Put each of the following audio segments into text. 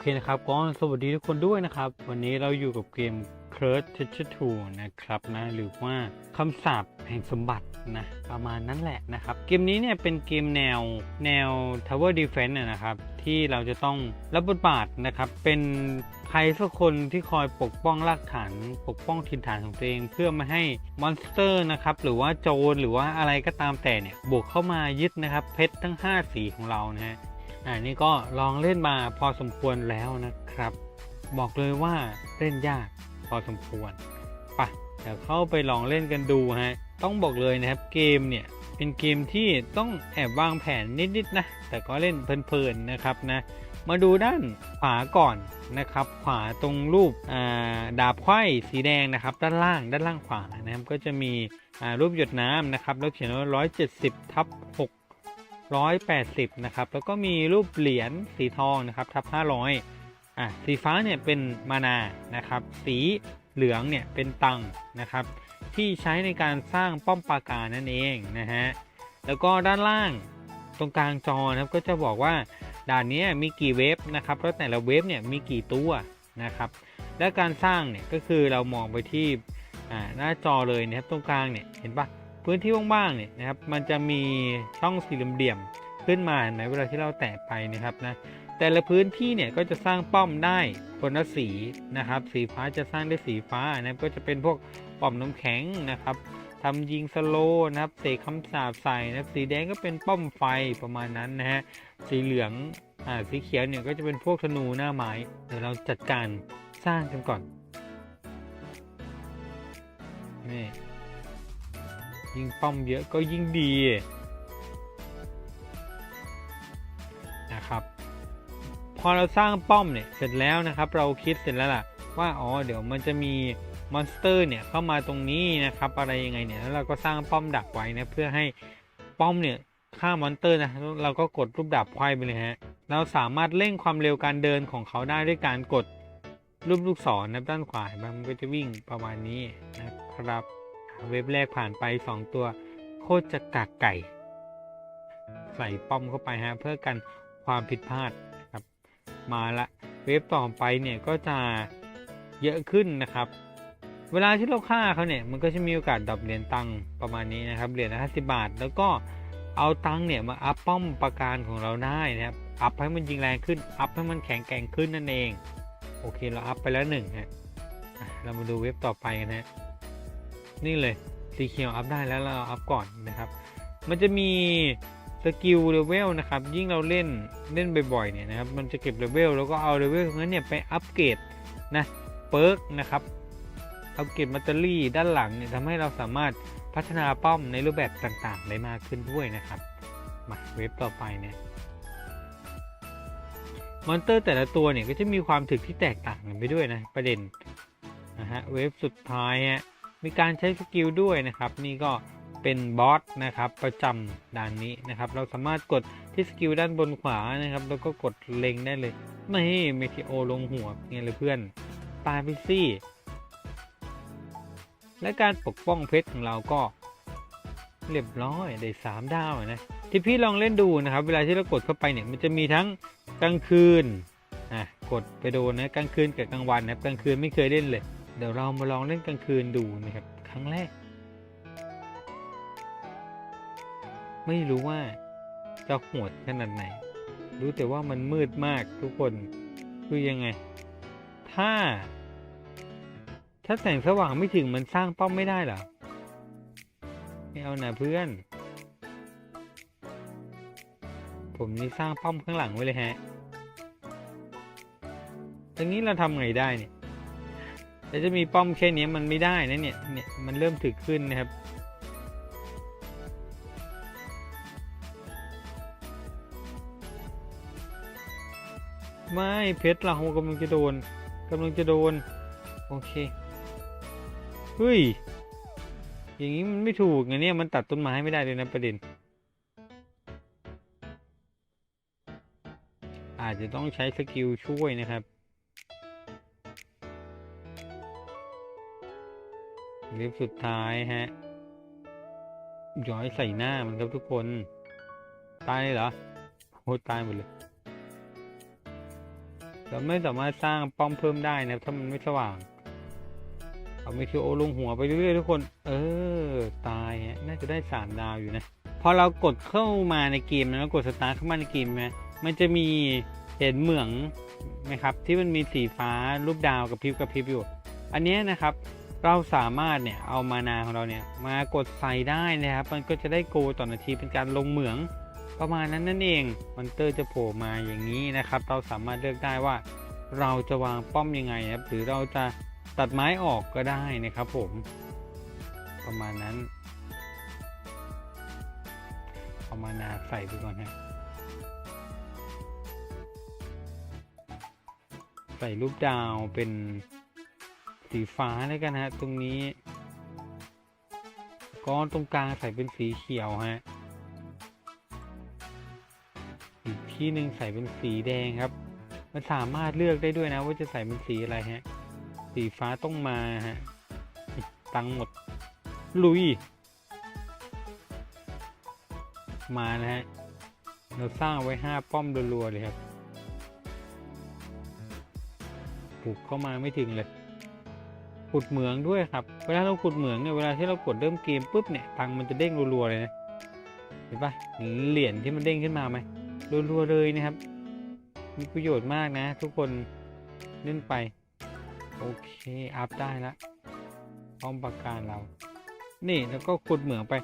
เคนะครับก็สวัสดีทุกคนด้วยนะครับ วันนี้เราอยู่กับเกม c u r s e Teacher 2 นะครับนะหรือว่าคำสาปแห่งสมบัตินะประมาณนั้นแหละนะครับ เกมนี้เนี่ยเป็นเกมแนวแนว Tower Defense นะนะครับ ที่เราจะต้องรับบทบาทนะครับ เป็นใครสักคนที่คอยปกป้องรากฐานปกป้องถิ่นฐานของตัวเอง เพื่อไม่ให้มอนสเตอร์นะครับหรือว่าโจรหรือว่าอะไรก็ตามแต่เนี่ยบุกเข้ามายึดนะครับเพชรทั้ง 5 สีของเรานะฮะ อ่านี่ก็ลองเล่นมาพอสมควรแล้วนะครับ บอกเลยว่าเล่นยากพอสมควรปะเดี๋ยวเข้าไปลองเล่นกันดูฮะ ต้องบอกเลยนะครับเกมเนี่ยเป็นเกมที่ต้องแอบวางแผนนิดๆนะ แต่ก็เล่นเพลินๆนะครับนะ มาดูด้านขวาก่อนนะครับ ขวาตรงรูปาดาบไขว้สีแดงนะครับ ด้านล่างด้านล่างขวานะครับก็จะมีรูปหยดน้ำนะครับแล้วเขียนว่า170ทับ6 180 นะครับ แล้วก็มีรูปเหรียญสีทองนะครับทับ 500 อะสีฟ้าเนี่ยเป็นมานานะครับ สีเหลืองเนี่ยเป็นตังนะครับ ที่ใช้ในการสร้างป้อมปราการนั่นเองนะฮะแล้วก็ด้านล่างตรงกลางจอนะครับก็จะบอกว่าด่านนี้มีกี่เวฟนะครับแล้วแต่ละเวฟเนี่ยมีกี่ตัวนะครับ และการสร้างเนี่ยก็คือเรามองไปที่อ่าหน้าจอเลยนะครับตรงกลางเนี่ยเห็นปะ พื้นที่ว่างๆเนี่ยนะครับมันจะมีช่องสี่เหลี่ยมขึ้นมาในเวลาที่เราแตะไปนะครับนะแต่ละพื้นที่เนี่ยก็จะสร้างป้อมได้คนละสีนะครับ สีฟ้าจะสร้างด้วยสีฟ้านะครับก็จะเป็นพวกป้อมน้ำแข็งนะครับทำยิงสโลนะครับเสกคำสาปใส่นะครับสีแดงก็เป็นป้อมไฟประมาณนั้นนะฮะสีเหลืองอ่าสีเขียวเนี่ยก็จะเป็นพวกธนูหน้าไม้เดี๋ยวเราจัดการสร้างกันก่อนนี่ ยิ่งป้อมเยอะก็ยิ่งดีนะครับ พอเราสร้างป้อมเนี่ยเสร็จแล้วนะครับ เราคิดเสร็จแล้วล่ะว่าอ๋อเดี๋ยวมันจะมีมอนสเตอร์เนี่ยเข้ามาตรงนี้นะครับอะไรยังไงเนี่ยแล้วเราก็สร้างป้อมดักไว้นะเพื่อให้ป้อมเนี่ยฆ่ามอนสเตอร์นะเราก็กดรูปดาบควายไปเลยฮะเราสามารถเร่งความเร็วการเดินของเขาได้ด้วยการกดรูปลูกศรนะด้านขวาเห็นไหมมันก็จะวิ่งประมาณนี้นะครับ เว็บแรกผ่านไป 2 ตัว โคตรจะกากไก่ ใส่ป้อมเข้าไปฮะเพื่อกันความผิดพลาดครับ มาละเว็บต่อไปเนี่ยก็จะเยอะขึ้นนะครับ เวลาที่เราฆ่าเขาเนี่ยมันก็จะมีโอกาสดรอปเหรียญตังค์ประมาณนี้นะครับเหรียญละห้าสิบาท แล้วก็เอาตังค์เนี่ยมาอัพป้อมประการของเราได้นะครับอัพให้มันยิงแรงขึ้น อัพให้มันแข็งแกร่งขึ้นนั่นเอง โอเค เราอัพไปแล้วหนึ่งฮะอะเรามาดูเว็บต่อไปกันฮะ นี่เลยสีเขียวอัพได้แล้วเราอัพก่อนนะครับ มันจะมีสกิลเลเวลนะครับ ยิ่งเราเล่นเล่นบ่อยๆเนี่ยนะครับ มันจะเก็บเลเวลแล้วก็เอาเลเวลตรงนั้นเนี่ยไปอัปเกรดนะเปิร์กนะครับอัปเกรดมัตเตอรี่ด้านหลังเนี่ยทำให้เราสามารถพัฒนาป้อมในรูปแบบต่างๆ ได้มากขึ้นด้วยนะครับ มาเว็บต่อไปเนี่ยมอนเตอร์แต่ละตัวเนี่ยก็จะมีความถึกที่แตกต่างกันไปด้วยนะประเด็นนะฮะเว็บสุดท้ายฮะ มีการใช้สกิลด้วยนะครับ นี่ก็เป็นบอสนะครับประจำด่านนี้นะครับ เราสามารถกดที่สกิลด้านบนขวานะครับ แล้วก็กดเล็งได้เลยไม่เมทิโอลงหัวไงเลยเพื่อนตายไปสิและการปกป้องเพชรของเราก็เรียบร้อยได้สามดาวนะที่พี่ลองเล่นดูนะครับ เวลาที่เรากดเข้าไปเนี่ยมันจะมีทั้งกลางคืนอะกดไปโดนนะกลางคืนกับกลางวันนะครับกลางคืนไม่เคยเล่นเลย เดี๋ยวเรามาลองเล่นกลางคืนดูนะครับ ครั้งแรก ไม่รู้ว่าจะโหดขนาดไหน รู้แต่ว่ามันมืดมากทุกคนคือยังไง ถ้า ถ้าแสงสว่างไม่ถึงมันสร้างป้อมไม่ได้หรอไม่เอานะเพื่อน ผมนี่สร้างป้อมข้างหลังไว้เลยฮะตรงนี้เราทำไงได้เนี่ย แต่จะมีป้อมแค่นี้มันไม่ได้นะเนี่ยเนี่ยมันเริ่มถึกขึ้นนะครับไม่เพชรเรากำลังจะโดนกำลังจะโดน โอเคเฮ้ยอย่างนี้มันไม่ถูกไงเนี่ยมันตัดต้นไม้ไม่ได้เลยนะประเด็น อาจจะต้องใช้สกิลช่วยนะครับ ล็บสุดท้ายฮะ ย้อยใส่หน้ามันครับทุกคน ตายเหรอโอ้ตายหมดเลย เราไม่สามารถสร้างป้อมเพิ่มได้นะถ้ามันไม่สว่าง เอาเมทิโอลงหัวไปเรื่อยๆทุกคน เออ ตายฮะ น่าจะได้สามดาวอยู่นะ พอเรากดเข้ามาในเกมนะกดสตาร์ทเข้ามาในเกมไหมมันจะมีเห็นเหมืองไหมครับ ที่มันมีสีฟ้ารูปดาวกับพริบกับพริบอยู่ อันนี้นะครับ เราสามารถเนี่ยเอามานาของเราเนี่ยมากดใส่ได้นะครับ มันก็จะได้โกต่อนาทีเป็นการลงเหมืองประมาณนั้นนั่นเองมอนเตอร์จะโผล่มาอย่างนี้นะครับ เราสามารถเลือกได้ว่า เราจะวางป้อมยังไงครับ หรือเราจะตัดไม้ออกก็ได้นะครับผม ประมาณนั้นเอามานาใส่ไปก่อนฮะใส่รูปดาวเป็น สีฟ้าแล้วกันฮะ ตรงนี้ก้อนตรงกลางใส่เป็นสีเขียวฮะ อีกที่หนึ่งใส่เป็นสีแดงครับ มันสามารถเลือกได้ด้วยนะ ว่าจะใส่เป็นสีอะไรฮะ สีฟ้าต้องมาฮะ ตังหมด ลุย มานะฮะ เราสร้างไว้ห้าป้อมรัวๆเลยครับ ปลูกเข้ามาไม่ถึงเลย ขุดเหมืองด้วยครับ เวลาเราขุดเหมืองเนี่ย เวลาที่เรากดเริ่มเกมปุ๊บเนี่ย ตังมันจะเด้งรัวๆเลยนะ เห็นปะเหรียญที่มันเด้งขึ้นมาไหมรัวๆเลยนะครับ มีประโยชน์มากนะ ทุกคน เล่นไป โอเค อัพได้ละป้อมปราการเรา นี่แล้วก็ขุดเหมืองไป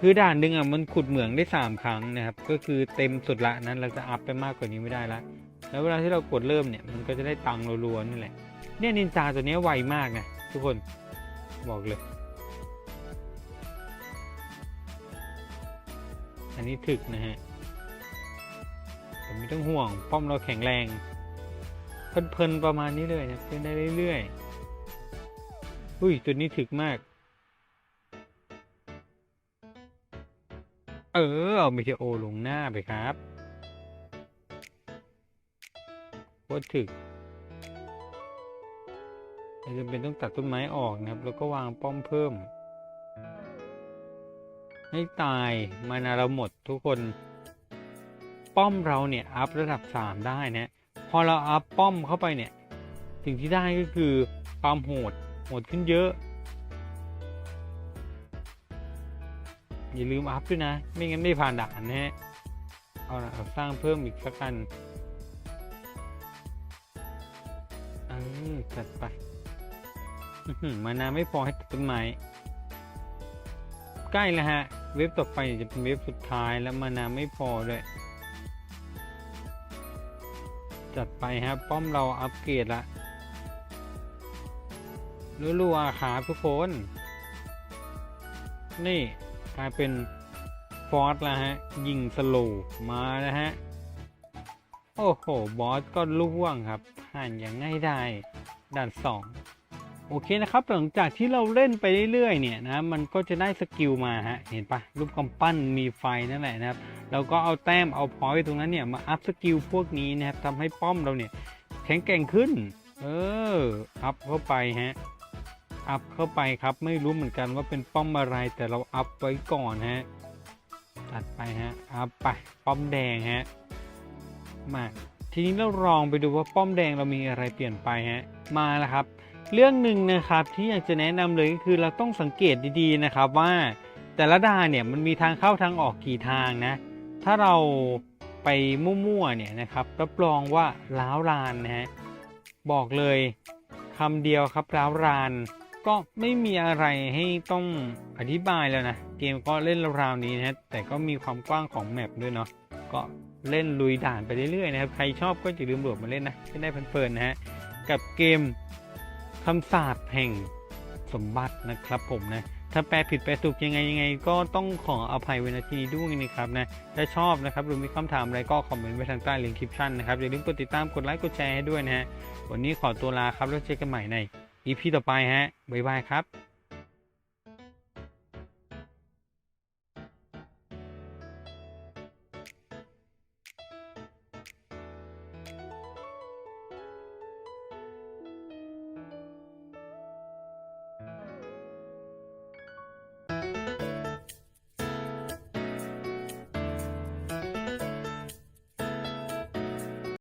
คือด่านหนึ่งอะมันขุดเหมืองได้สามครั้งนะครับ ก็คือเต็มสุดละนั้นเราจะอัพไปมากกว่านี้ไม่ได้ละ แล้วเวลาที่เรากดเริ่มเนี่ย มันก็จะได้ตังรัวๆนี่แหละเนี่ยนินจาตัวนี้ไวมากนะ ทุกคนบอกเลย อันนี้ถึกนะฮะผมไม่ต้องห่วง ป้อมเราแข็งแรง เพลินๆประมาณนี้เลยนะเล่นได้เรื่อยๆอุ้ยตัวนี้ถึกมาก เออเอาเมเทโอลงหน้าไปครับโคตรถึก จำเป็นต้องตัดต้นไม้ออกนะครับ แล้วก็วางป้อมเพิ่ม ให้ตายมานาเราหมดทุกคน ป้อมเราเนี่ยอัพระดับ 3 ได้นะพอเราอัพป้อมเข้าไปเนี่ย สิ่งที่ได้ก็คือความโหดโหดขึ้นเยอะ อย่าลืมอัพด้วยนะ ไม่งั้นไม่ผ่านด่านนะฮะเอาละเอาสร้างเพิ่มอีกสักกันเออจัดไป มานาไม่พอให้ตัดต้นไม้ใกล้แล้วฮะ เว็บต่อไปจะเป็นเว็บสุดท้ายแล้วมานาไม่พอด้วยจัดไปฮะป้อมเราอัปเกรดละรัวๆครับทุกคน นี่กลายเป็นฟอสแล้วฮะ ยิงสโลมาแล้วฮะ โอ้โห บอสก็ล่วงครับผ่านอย่างง่ายได้ด่านสอง โอเคนะครับหลังจากที่เราเล่นไปเรื่อยๆเนี่ยนะมันก็จะได้สกิลมาฮะเห็นปะรูปกำปั้นมีไฟนั่นแหละนะครับเราก็เอาแต้มเอาพอยต์ตรงนั้นเนี่ยมาอัพสกิลพวกนี้นะครับทำให้ป้อมเราเนี่ยแข็งแกร่งขึ้น เอออัพเข้าไปฮะอัพเข้าไปครับไม่รู้เหมือนกันว่าเป็นป้อมอะไรแต่เราอัพไว้ก่อนฮะตัดไปฮะอัพไปป้อมแดงฮะมาทีนี้เราลองไปดูว่าป้อมแดงเรามีอะไรเปลี่ยนไปฮะมาแล้วครับ เรื่องหนึ่งนะครับที่อยากจะแนะนำเลยก็คือเราต้องสังเกตดีๆนะครับว่าแต่ละด่านเนี่ยมันมีทางเข้าทางออกกี่ทางนะ ถ้าเราไปมั่วๆเนี่ยนะครับรับรองว่าล้าวรานนะฮะบอกเลยคำเดียวครับล้าวรานก็ไม่มีอะไรให้ต้องอธิบายแล้วนะ เกมก็เล่นราวๆนี้นะฮะแต่ก็มีความกว้างของแมปด้วยเนาะก็เล่นลุยด่านไปเรื่อยๆนะครับใครชอบก็อย่าลืมโหลดมาเล่นนะจะได้เพลินๆนะฮะกับเกม คำสาปแห่งสมบัตินะครับผมนะ ถ้าแปลผิดแปลถูกยังไงยังไง ก็ต้องขออภัยไว้ณที่นี้ด้วยนะครับนะ ถ้าชอบนะครับหรือมีคำถามอะไรก็คอมเมนต์ไว้ทางใต้ลิงก์คลิปชั่นนะครับ อย่าลืมกดติดตามกดไลค์กดแชร์ให้ด้วยนะฮะ วันนี้ขอตัวลาครับแล้วเจอกันใหม่ในอีพีต่อไปฮะ บ๊ายบายครับ